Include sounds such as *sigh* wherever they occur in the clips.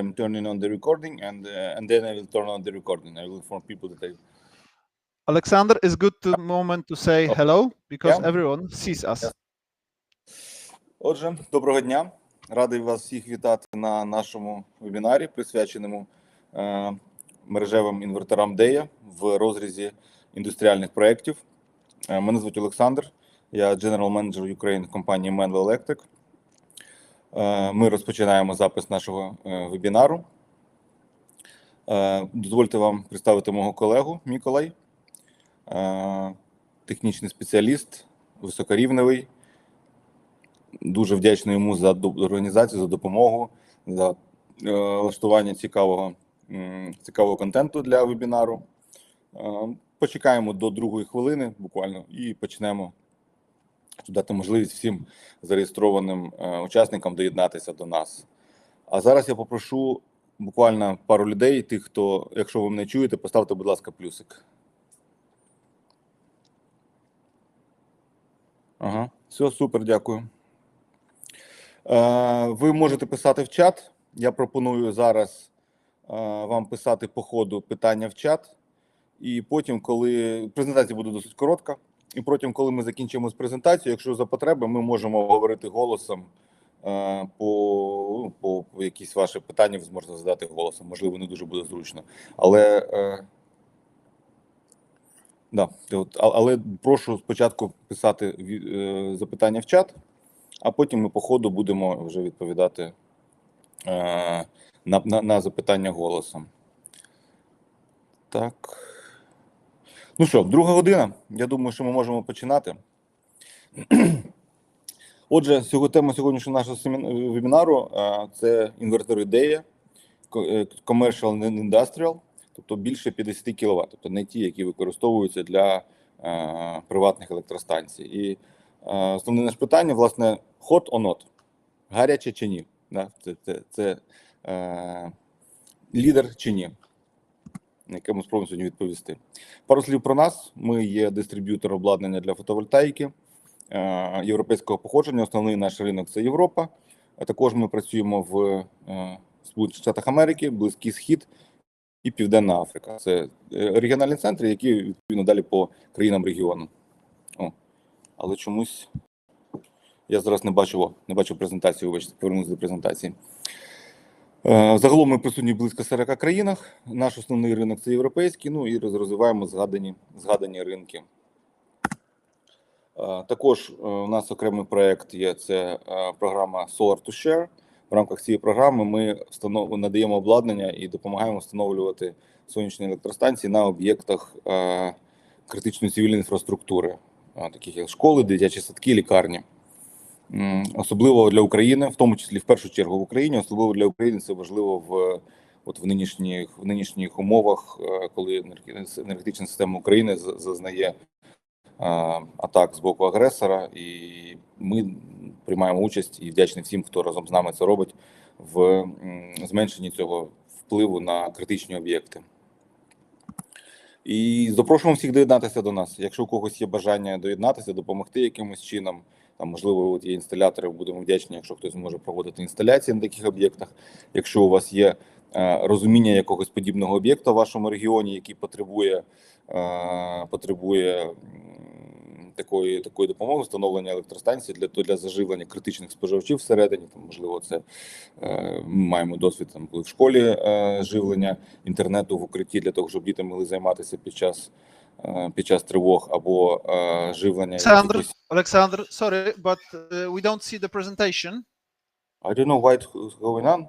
I'm turning on the recording and uh, and then I will turn on the recording. I will inform people that I Alexander, it's good to moment to say Oh. hello because Yeah. everyone sees us. Yeah. Отже, доброго дня. Радий вас всіх вітати на нашому вебінарі, присвяченому е, мережевим інверторам DEA в розрізі індустріальних проєктів. Е, мене звуть Олександр, я General Manager Ukraine компанії Menlo Electric. Е, ми розпочинаємо запис нашого е, вебінару. Е, дозвольте вам представити мого колегу Миколай, е, технічний спеціаліст, високорівневий. Дуже вдячний йому за організацію, за допомогу, за влаштування цікавого, цікавого контенту для вебінару. Почекаємо до другої хвилини буквально і почнемо дати можливість всім зареєстрованим е, учасникам доєднатися до нас. А зараз я попрошу буквально пару людей, тих, хто, якщо ви мене чуєте, поставте, будь ласка, плюсик. Ага, все, супер, дякую. Е, ви можете писати в чат. Я пропоную зараз е, вам писати по ходу питання в чат. І потім, коли презентація буде досить коротка, і потім, коли ми закінчимо з презентацією, якщо за потреби, ми можемо говорити голосом е, по, по, якісь ваші питання, ви зможете задати голосом. Можливо, не дуже буде зручно. Але, е, да, от, але прошу спочатку писати е, запитання в чат, а потім ми по ходу будемо вже відповідати на, на, на запитання голосом. Так. Ну що, друга година. Я думаю, що ми можемо починати. *clears throat* Отже, сього- тема сьогоднішнього нашого вебінару е, це інвертор ідея Commercial and Industrial, тобто більше 50 кВт, тобто не ті, які використовуються для е, приватних електростанцій. І е, основне наше питання, власне, hot or not? Гаряче чи ні? Це, це, це е, лідер чи ні? Яке ми спробуємо сьогодні відповісти. Пару слів про нас. Ми є дистриб'ютор обладнання для фотовольтаїки е, європейського походження. Основний наш ринок це Європа. А також ми працюємо в е, Сполучених Штатах Америки, Близький Схід і Південна Африка. Це е, регіональні центри, які відповідно далі по країнам регіону. О, але чомусь я зараз не бачу, о, не бачу презентацію. Вибачте, повернуся до презентації. Е, Загалом ми присутні близько 40 країнах. Наш основний ринок це європейський. Ну і роз- розвиваємо згадані, згадані ринки. Е, Також е, у нас окремий проект є це програма Solar to Share. В рамках цієї програми ми встанов... надаємо обладнання і допомагаємо встановлювати сонячні електростанції на об'єктах критичної цивільної інфраструктури, таких як школи, дитячі садки, лікарні. Особливо для України, в тому числі в першу чергу в Україні, особливо для України це важливо в от в нинішніх в нинішніх умовах, е, коли енергетична система України зазнає е, атак з боку агресора, і ми приймаємо участь і вдячні всім, хто разом з нами це робить в зменшенні цього впливу на критичні об'єкти. І запрошуємо всіх доєднатися до нас. Якщо у когось є бажання доєднатися, допомогти якимось чином, там можливо, от є інсталятори, будемо вдячні, якщо хтось зможе проводити інсталяції на таких об'єктах. Якщо у вас є е, розуміння якогось подібного об'єкта в вашому регіоні, який потребує, е, потребує такої такої допомоги, встановлення електростанції для для заживлення критичних споживачів всередині, там можливо, це е, ми маємо досвід там, коли в школі живлення інтернету в укритті для того, щоб діти могли займатися під час. Е, Під час тривог або е, живлення якихось- Alexander, sorry, but uh, we don't see the presentation. I don't know why it's going on.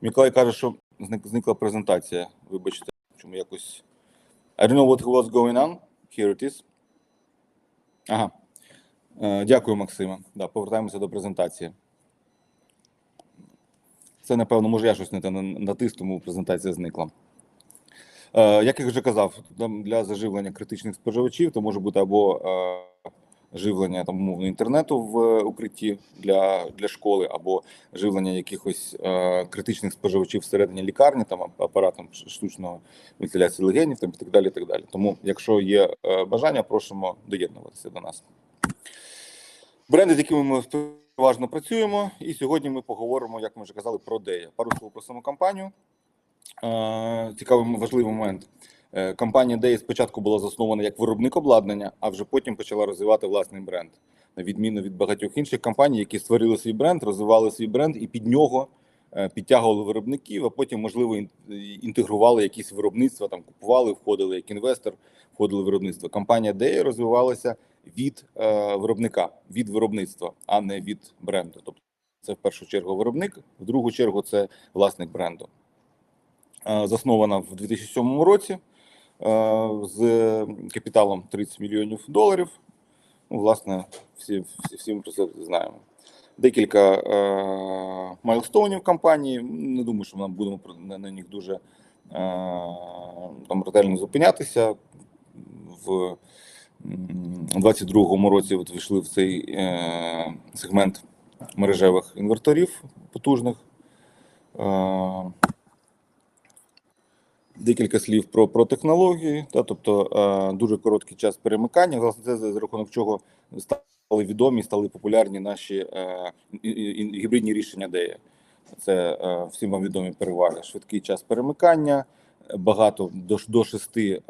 Миколай каже, що зник- зникла презентація. Вибачте, чому якось. I don't know what was going on. Here it is. Ага. Е, Дякую, Максиме. Да, повертаємося до презентації. Це, напевно, може, я щось не те на- натис, тому презентація зникла. Е, Як я вже казав, там для заживлення критичних споживачів то може бути або е, живлення там умовно інтернету в е, укритті для, для школи, або живлення якихось критичних споживачів всередині лікарні, там апаратом штучного вентиляції легенів, там і так далі. і так далі. Тому, якщо є бажання, просимо доєднуватися до нас. Бренди, з якими ми Важно працюємо, і сьогодні ми поговоримо, як ми вже казали, про ДЕЯ. Пару слов про саму компанію. Цікавий важливий момент. Е, Компанія DEA спочатку була заснована як виробник обладнання, а вже потім почала розвивати власний бренд. На відміну від багатьох інших компаній, які створили свій бренд, розвивали свій бренд і під нього е, підтягували виробників, а потім, можливо, інтегрували якісь виробництва, там купували, входили як інвестор, входили в виробництво. Компанія DEA розвивалася від е, виробника, від виробництва, а не від бренду. Тобто це в першу чергу виробник, в другу чергу це власник бренду. Е, Заснована в 2007 році е, з капіталом 30 мільйонів доларів. Ну, власне, всі, всі, всі ми про це знаємо. Декілька е, майлстоунів компанії. Не думаю, що ми будемо на, на них дуже е, там ретельно зупинятися. В м, 22-му році от війшли в цей е, сегмент мережевих інверторів потужних. Е, Декілька слів про, про технології, та, тобто е, дуже короткий час перемикання. Власне, це за рахунок чого стали відомі, стали популярні наші е, гібридні рішення DEA. Це е, всім вам відомі переваги. Швидкий час перемикання, багато до, до шести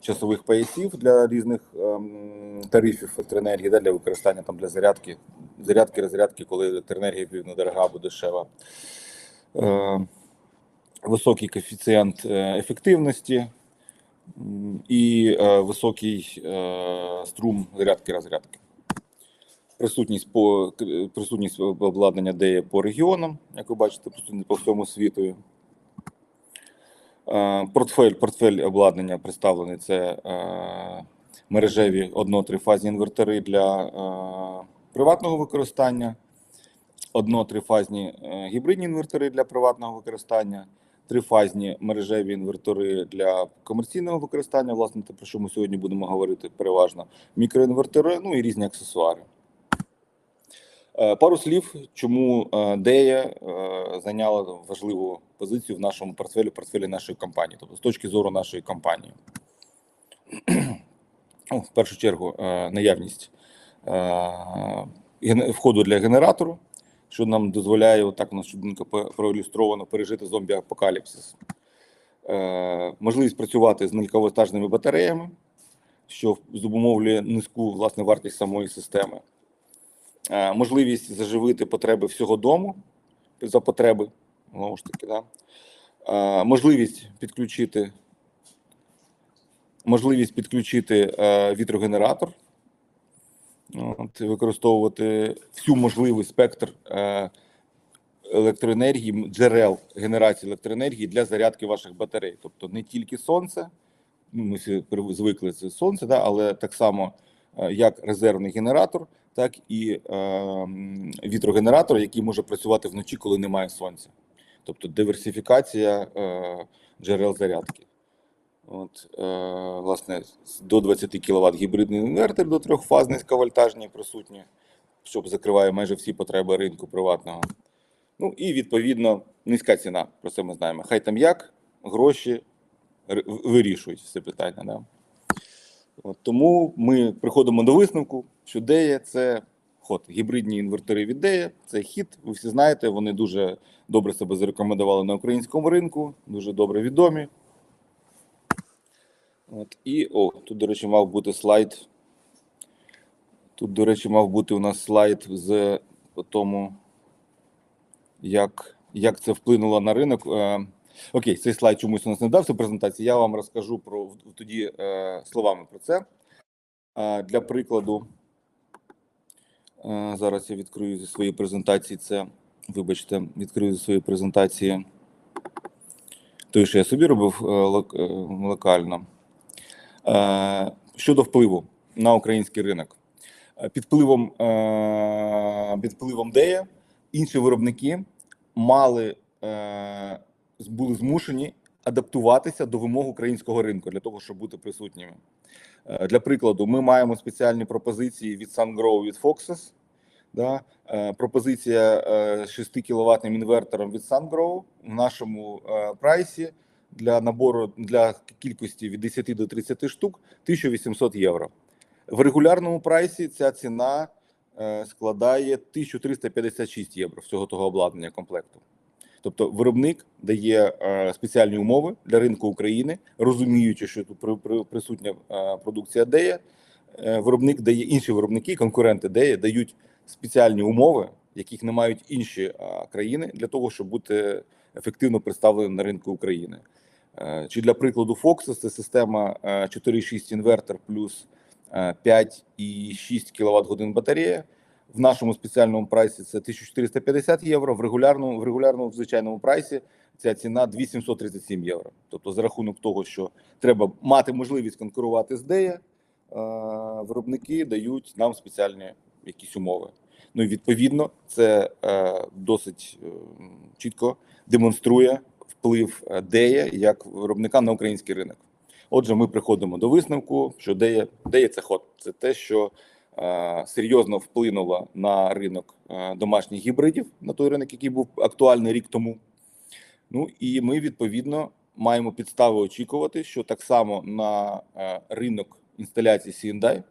часових поясів для різних ем, тарифів електроенергії, для використання там для зарядки, зарядки, розрядки, коли електроенергія півно дорога або дешева. Високий коефіцієнт е, ефективності і е, високий е, струм зарядки розрядки. Присутність по присутність обладнання де по регіонам, як ви бачите, присутність по всьому світу. Портфель, портфель обладнання представлений це мережеві одно-трифазні інвертори для приватного використання, одно-трифазні гібридні інвертори для приватного використання, трифазні мережеві інвертори для комерційного використання, власне, те, про що ми сьогодні будемо говорити переважно, мікроінвертори, ну і різні аксесуари. Е, Пару слів, чому е, Дея е, зайняла важливу позицію в нашому портфелі, портфелі нашої компанії, тобто з точки зору нашої компанії. Ну, в першу чергу, наявність входу для генератору, що нам дозволяє, отак у нас чудненько проілюстровано, пережити зомбі-апокаліпсис. Е, Можливість працювати з низьковольтажними батареями, що зумовлює низьку власне вартість самої системи. Е, Можливість заживити потреби всього дому за потреби, знову ж таки, да. Е, можливість підключити можливість підключити е, вітрогенератор, от, використовувати всю можливий спектр е, електроенергії, джерел генерації електроенергії для зарядки ваших батарей. Тобто не тільки сонце, ну, ми всі звикли це сонце, да, але так само е, як резервний генератор, так і е, вітрогенератор, який може працювати вночі, коли немає сонця. Тобто диверсифікація е, джерел зарядки. От, е, власне, до 20 кВт гібридний інвертор до трьохфазний низьковольтажні присутні, що закриває майже всі потреби ринку приватного. Ну і відповідно низька ціна. Про це ми знаємо. Хай там як, гроші вирішують все питання. Да? От, тому ми приходимо до висновку, що Дея це ход. Гібридні інвертори від Дея, це хід. Ви всі знаєте, вони дуже добре себе зарекомендували на українському ринку, дуже добре відомі. От, і о, тут, до речі, мав бути слайд. Тут, до речі, мав бути у нас слайд з по тому, як, як це вплинуло на ринок. Е, окей, цей слайд чомусь у нас не дався в презентації. Я вам розкажу про тоді е, словами про це. Е, для прикладу, е, зараз я відкрию зі своєї презентації це. Вибачте, відкрию зі своєї презентації. Той, що я собі робив е, е, локально. Е, Щодо впливу на український ринок, Е, під впливом, е, під впливом Дея інші виробники мали були змушені адаптуватися до вимог українського ринку для того, щоб бути присутніми. Для прикладу, ми маємо спеціальні пропозиції від SunGrow, від Foxes. Да? Пропозиція е, 6 кВт інвертором від SunGrow в нашому прайсі для набору для кількості від 10 до 30 штук 1800 євро. В регулярному прайсі ця ціна е, складає 1356 євро всього того обладнання комплекту. Тобто виробник дає е, спеціальні умови для ринку України, розуміючи, що тут при- при- присутня е, продукція Дея. Виробник дає інші виробники, конкуренти Дея дають спеціальні умови, яких не мають інші країни, для того, щоб бути ефективно представленим на ринку України. Е, Чи для прикладу Fox це система е, 4,6 інвертор плюс е, 5,6 кВт годин батарея. В нашому спеціальному прайсі це 1450 євро. В регулярному, в регулярному в звичайному прайсі ця ціна 2737 євро. Тобто, за рахунок того, що треба мати можливість конкурувати з Дея, е, виробники дають нам спеціальні якісь умови. Ну і відповідно, це е, досить е, чітко демонструє вплив е, Дея як виробника на український ринок. Отже, ми приходимо до висновку, що Дея, Дея це ход, це те, що е, серйозно вплинуло на ринок е, домашніх гібридів, на той ринок, який був актуальний рік тому. Ну і ми відповідно маємо підстави очікувати, що так само на е, ринок інсталяції CNDI.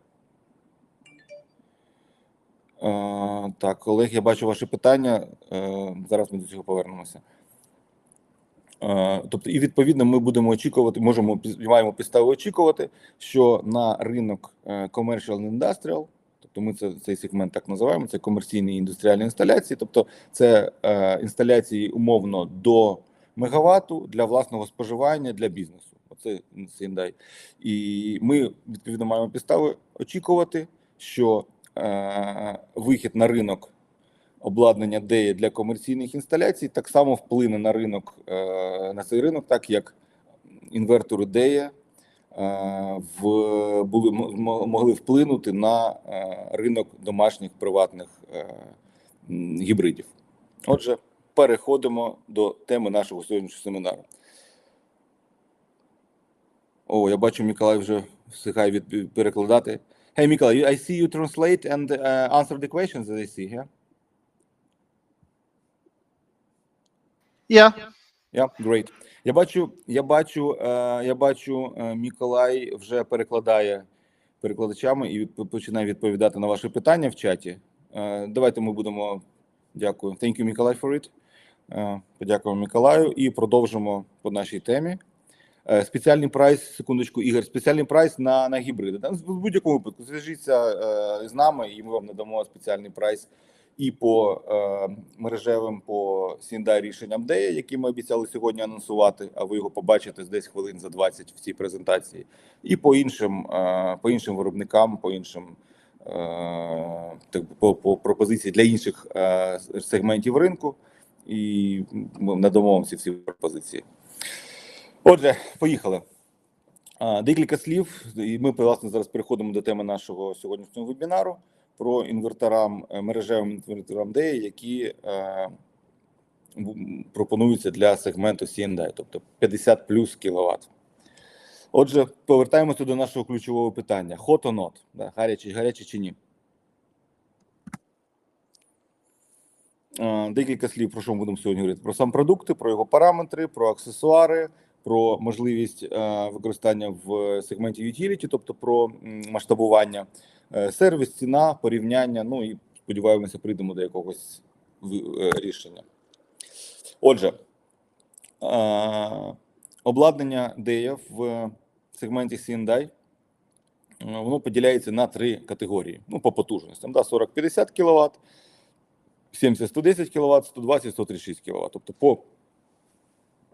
Е, так, Олег, я бачу ваше питання. Зараз ми до цього повернемося. Тобто, і відповідно, ми будемо очікувати, можемо маємо підстави очікувати, що на ринок е, commercial industrial, тобто ми це цей сегмент так називаємо, це комерційні індустріальні інсталяції, тобто це е, інсталяції умовно до мегаватту для власного споживання для бізнесу. Оце Сіндай. І ми відповідно маємо підстави очікувати, що е, вихід на ринок обладнання DEA для комерційних інсталяцій так само вплине на ринок е, на цей ринок, так як інвертори DEA е, в були могли вплинути на е, ринок домашніх приватних гібридів. Отже, переходимо до теми нашого сьогоднішнього семінару. О, я бачу, Миколай вже встигає від перекладати. Hey, Миколай, I see you translate and uh, answer the questions that I see here. Yeah. Yeah, great. Я бачу, я бачу, е, я бачу, е, Миколай вже перекладає перекладачами і починає відповідати на ваші питання в чаті. Е, Давайте ми будемо. Дякую. Thank you, Миколай, for it. Подякуємо Миколаю і продовжимо по нашій темі. Спеціальний прайс, секундочку, Ігор, спеціальний прайс на, на гібриди. Там в будь-якому випадку зв'яжіться з нами, і ми вам надамо спеціальний прайс і по е, мережевим по Сіндай рішенням DEA, які ми обіцяли сьогодні анонсувати, а ви його побачите десь хвилин за 20 в цій презентації, і по іншим, е, по іншим виробникам, по іншим е, по, по пропозиції для інших е, сегментів ринку, і ми надамо вам ці всі пропозиції. Отже, поїхали. Декілька слів, і ми власне зараз переходимо до теми нашого сьогоднішнього вебінару про інверторам е, мережевим інверторам DEA, які е, пропонуються для сегменту CNDI, тобто 50 плюс кВт. Отже, повертаємося до нашого ключового питання: hot or not? Да, гарячий, гарячий чи ні? Е, Декілька слів про що ми будемо сьогодні говорити: про сам продукти, про його параметри, про аксесуари, про можливість е, використання в сегменті utility, тобто про масштабування, сервіс, ціна, порівняння. Ну і сподіваємося, прийдемо до якогось е, рішення. Отже, е, обладнання DEA в сегменті CNDI е, воно поділяється на три категорії. Ну, по потужностям. Да, 40-50 кВт, 70-110 кВт, 120-136 кВт. Тобто по,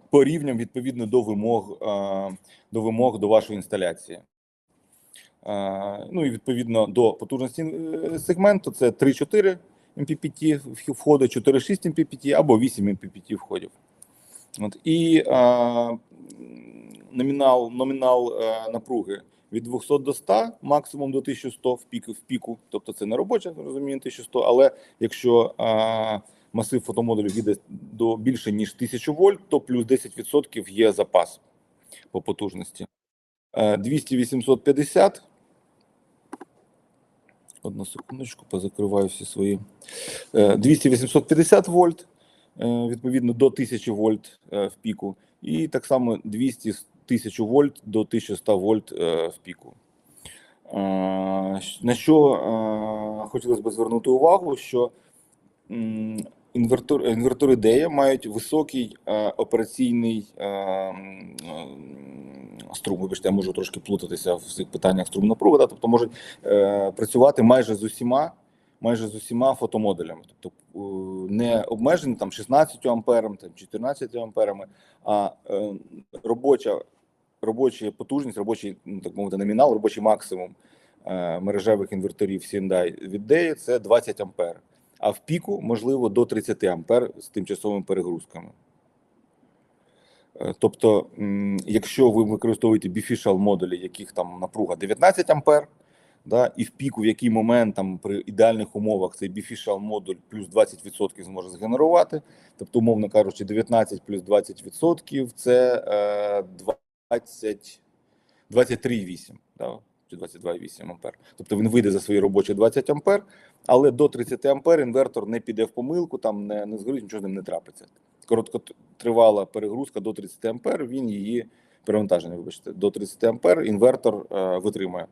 по рівням відповідно до вимог, е, до вимог до вашої інсталяції. Е, Ну і відповідно до потужності е, сегменту це 3-4 MPPT входу, 4-6 MPPT або 8 MPPT входів. От, і е, м, номінал, номінал е, напруги від 200 до 100, максимум до 1100 в піку, в піку. Тобто це не робоча, розуміємо, 1100, але якщо е, масив фотомодулів йде до більше ніж 1000 вольт, то плюс 10% є запас по потужності. Е, 200-850. Одну секундочку, позакриваю всі свої. Е, 200-850 вольт, е, відповідно до 1000 вольт е, в піку. І так само 200 з 1000 вольт до 1100 вольт е, в піку. На що е, хотілося б звернути увагу, що м, інвертор, інвертори DEA мають високий е, операційний е, е, струм. Вибачте, я можу трошки плутатися в цих питаннях струм напруги, да? тобто можуть працювати майже з усіма, майже з усіма фотомодулями, тобто не обмежені там 16 амперами, там 14 амперами, а е, робоча робоча потужність, робочий ну, так мовити, номінал, робочий максимум е, мережевих інверторів Hyundai від DEA – це 20 ампер. А в піку можливо до 30 ампер з тимчасовими перегрузками. Е, Тобто, якщо ви використовуєте bifacial модулі, яких там напруга 19 ампер, да, і в піку, в який момент там при ідеальних умовах цей bifacial модуль плюс 20% зможе згенерувати, тобто, умовно кажучи, 19 плюс 20% це е, 20, 23,8, да, чи 22,8 ампер. Тобто він вийде за свої робочі 20 ампер, але до 30 ампер інвертор не піде в помилку, там не, не згорить, нічого з ним не трапиться. Короткотривала перегрузка до 30 ампер, він її перевантаження, вибачте, до 30 ампер інвертор е, витримує.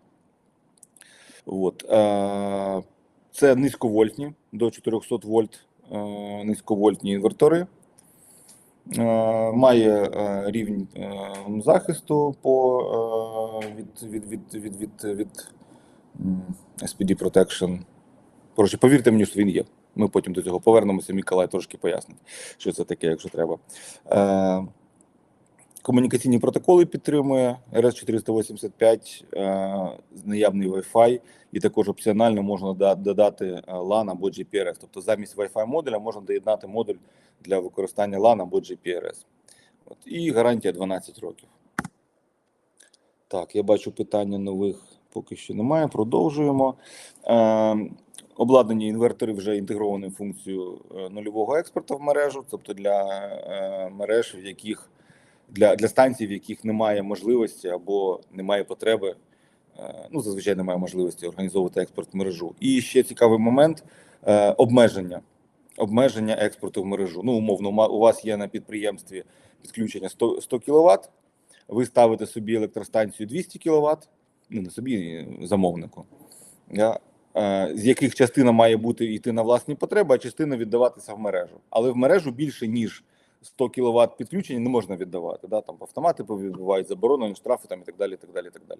От. Е, це низьковольтні до 400 вольт е, низьковольтні інвертори. Е, має е, рівень е, захисту по від, від, від, від, від, від SPD Protection. Коротше, повірте мені, що він є. Ми потім до цього повернемося. Міколай трошки пояснить, що це таке, якщо треба. Комунікаційні протоколи підтримує RS485, е, наявний Wi-Fi, і також опціонально можна додати е, LAN або GPRS. Тобто замість Wi-Fi модуля можна доєднати модуль для використання LAN або GPRS. От. І гарантія 12 років. Так, я бачу питання нових поки що немає. Продовжуємо. Е, обладнані інвертори вже інтегровані в функцію е, нульового експорту в мережу, тобто для мереж, в яких для, для станцій, в яких немає можливості або немає потреби. е, Ну, зазвичай немає можливості організовувати експорт в мережу. І ще цікавий момент е, обмеження. Обмеження експорту в мережу. Ну, умовно, у вас є на підприємстві підключення 100, 100 кВт, ви ставите собі електростанцію 200 кВт, ну не собі замовнику, я, е, з яких частина має бути йти на власні потреби, а частина віддаватися в мережу. Але в мережу більше ніж 100 кВт підключення не можна віддавати. Да? Там автомати відбувають заборонені штрафи там і так далі. Так далі, так далі.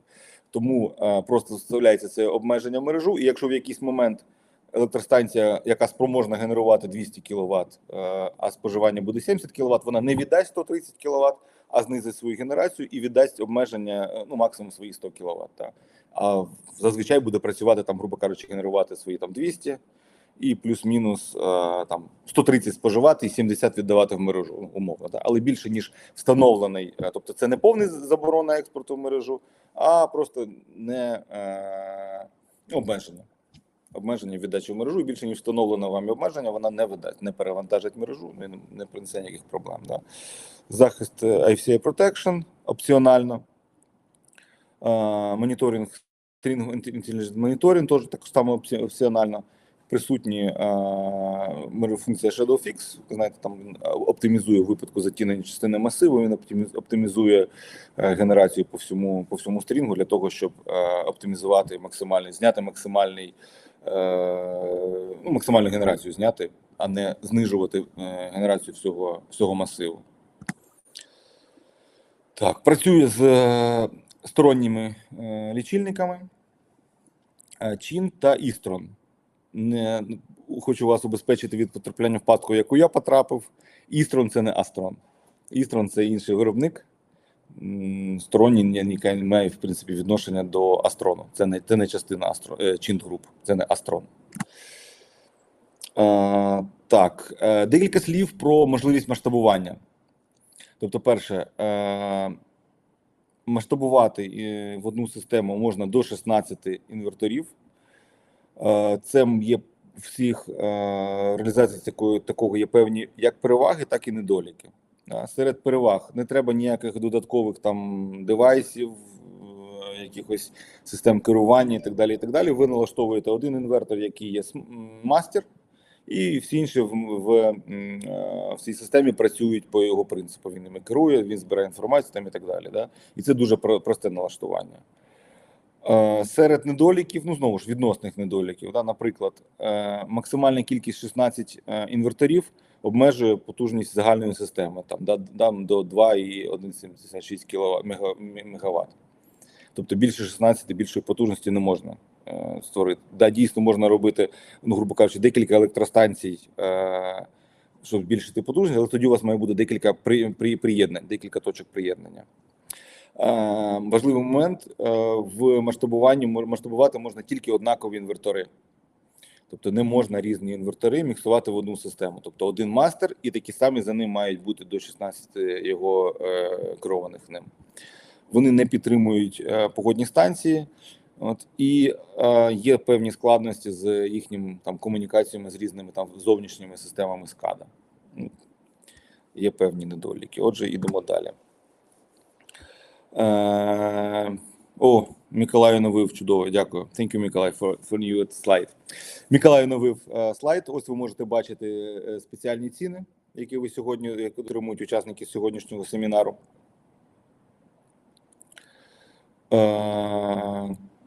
Тому е, просто вставляється це обмеження в мережу, і якщо в якийсь момент електростанція, яка спроможна генерувати 200 кВт, е, а споживання буде 70 кВт, вона не віддасть 130 кВт, а знизить свою генерацію і віддасть обмеження е, ну максимум свої 100 кВт. Та. А зазвичай буде працювати там, грубо кажучи, генерувати свої там 200 і плюс-мінус е, там 130 споживати і 70 віддавати в мережу умовно. Да? Але більше ніж встановлений, е, тобто це не повний заборона експорту в мережу, а просто не е, обмеження. Обмеження віддачі в мережу і більше ніж встановлено вами обмеження, вона не видасть, не перевантажить мережу, не, не принесе ніяких проблем. Да. Захист е, IFCA Protection опціонально. Е, Моніторинг Monitoring теж так само опціонально. Присутні функція Shadow Fix. Знаєте, там оптимізує в випадку затінення частини масиву. Він оптиміз- оптимізує е, генерацію по всьому по всьому стрінгу для того, щоб е, оптимізувати максимальний, зняти максимальний е, ну, максимальну генерацію зняти, а не знижувати генерацію всього, всього масиву. Так, працює з сторонніми лічильниками Чин та Істрон. Не хочу вас убезпечити від потрапляння в пастку, яку я потрапив. Істрон це не Астрон. Істрон це інший виробник. Сторонній ні- ніяке не має в принципі відношення до Астрону. Це не, це не частина Астро, е, Чин Груп, це не Астрон. Так, е, декілька слів про можливість масштабування. Тобто, перше, е, масштабувати в одну систему можна до 16 інверторів. Це є всіх реалізацій такої, такого є певні як переваги, так і недоліки. Серед переваг не треба ніяких додаткових там девайсів, е, якихось систем керування і так далі. І так далі. Ви налаштовуєте один інвертор, який є мастер, і всі інші в, в, е, в цій системі працюють по його принципу. Він ними керує, він збирає інформацію там і так далі. Да? І це дуже про- просте налаштування. Е, Серед недоліків, ну знову ж відносних недоліків, да, наприклад, е, максимальна кількість 16 е, інверторів обмежує потужність загальної системи там, да, до 2,176 кВт мегаватт. Тобто більше 16 більшої потужності не можна е, створити. Да, дійсно можна робити, ну, грубо кажучи, декілька електростанцій, е, щоб збільшити потужність, але тоді у вас має бути декілька при, при, приєднань, декілька точок приєднання. Важливий момент е, в масштабуванні масштабувати можна тільки однакові інвертори. Тобто не можна різні інвертори міксувати в одну систему. Тобто один мастер і такі самі за ним мають бути до 16 його е, керованих ним. Вони не підтримують е, погодні станції, от, і е, є певні складності з їхнім там комунікаціями з різними там зовнішніми системами. Ну, Є певні недоліки. Отже, йдемо далі. Е, о, Миколай оновив чудово. Дякую. Thank you, Миколай, for, for new slide. Миколай оновив е, слайд. Ось ви можете бачити е, спеціальні ціни, які ви сьогодні отримують учасники сьогоднішнього семінару.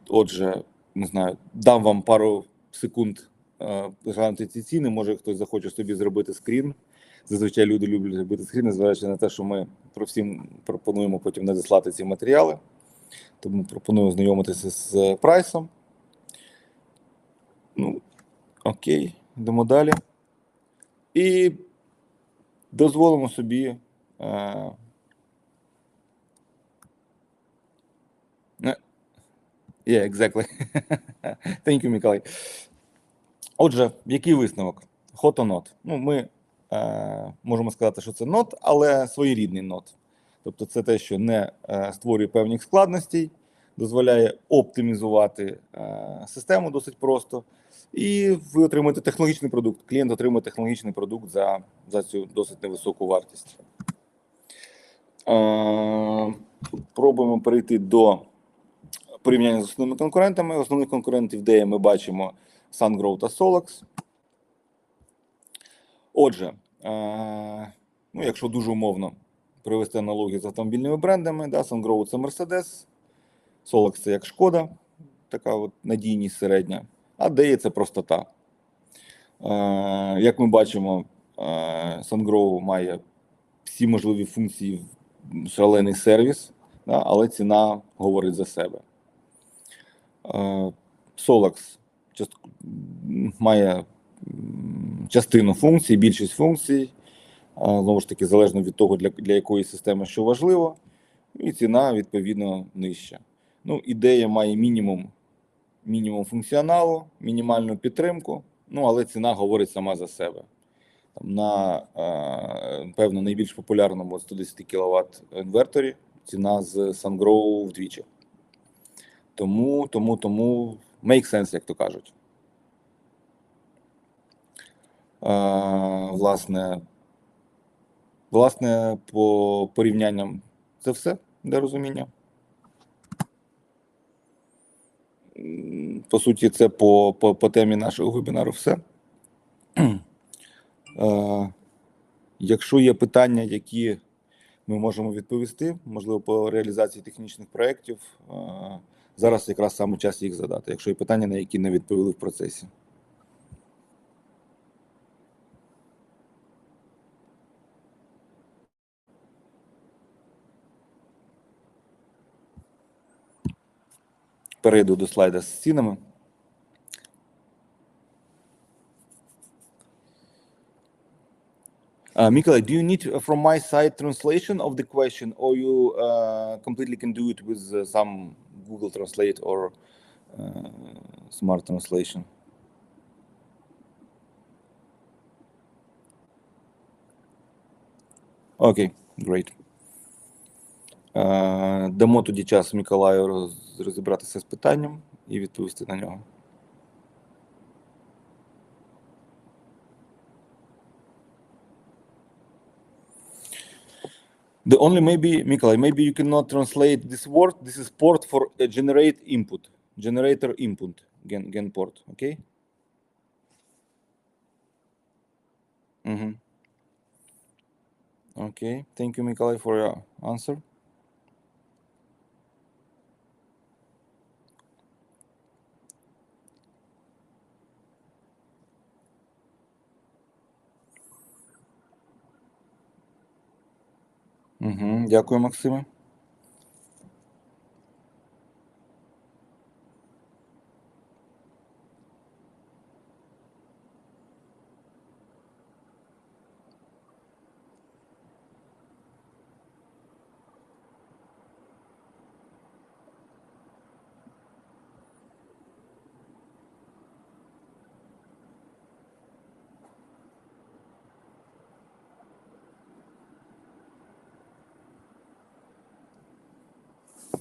Отже, не знаю, дам вам пару секунд е, глянути ці ціни. Може, хтось захоче собі зробити скрін. Зазвичай люди люблять робити скрін, незважаючи на те, що ми про всім пропонуємо потім надіслати ці матеріали. Тому пропоную ознайомитися з прайсом. Ну, окей, йдемо далі. І дозволимо собі. Е, не- Yeah, exactly. *laughs* Thank you, Миколай. Отже, який висновок? Hot or not? Ну, ми е, можемо сказати, що це нот, але своєрідний нот. Тобто, це те, що не е, створює певних складностей, дозволяє оптимізувати е, систему досить просто, і ви отримуєте технологічний продукт. Клієнт отримує технологічний продукт за, за цю досить невисоку вартість. Е, пробуємо перейти до порівняння з основними конкурентами. Основних конкурентів, де ми бачимо SunGrow та Solax. Отже, е, ну, якщо дуже умовно привести аналогію з автомобільними брендами, да, SunGrow це Mercedes, Solax це як Шкода, така от надійність середня, а DEA це простота. Е, як ми бачимо, е, SunGrow має всі можливі функції, шалений сервіс, да, але ціна говорить за себе. Е, част- має частину функцій, більшість функцій. Знову ж таки, залежно від того, для, для якої системи що важливо, і ціна відповідно нижча. Ну, ідея має мінімум, мінімум функціоналу, мінімальну підтримку, ну але ціна говорить сама за себе. Там на певно найбільш популярному 110 кВт інверторі ціна з SunGrow вдвічі. Тому, тому, тому make sense, як то кажуть. Е, власне, власне, по порівнянням це все для розуміння. По суті, це по, по, по темі нашого вебінару все. Е, якщо є питання, які ми можемо відповісти, можливо, по реалізації технічних проєктів, е, зараз якраз саме час їх задати, якщо є питання, на які не відповіли в процесі. Перейду до слайда з цінами. Uh, Mikola, do you need uh, from my side translation of the question, or you uh, completely can do it with uh, some Google Translate or uh, Smart Translation? Окей, great. Е, Дамо тоді час Миколаю розібратися з питанням і відповісти на нього. The only maybe, Mikolai, maybe you cannot translate this word. This is port for uh, generate input, generator input, gen, gen port, okay? Mm-hmm. Okay, thank you, Mikolai, for your answer. Угу. Дякую, Максиме.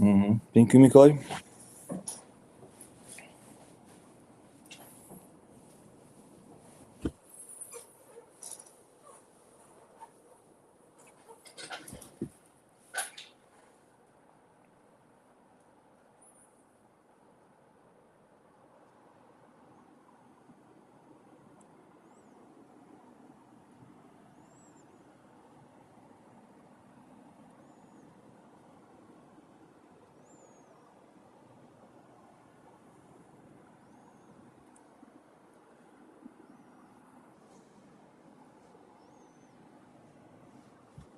Угу. Thank you, Миколай.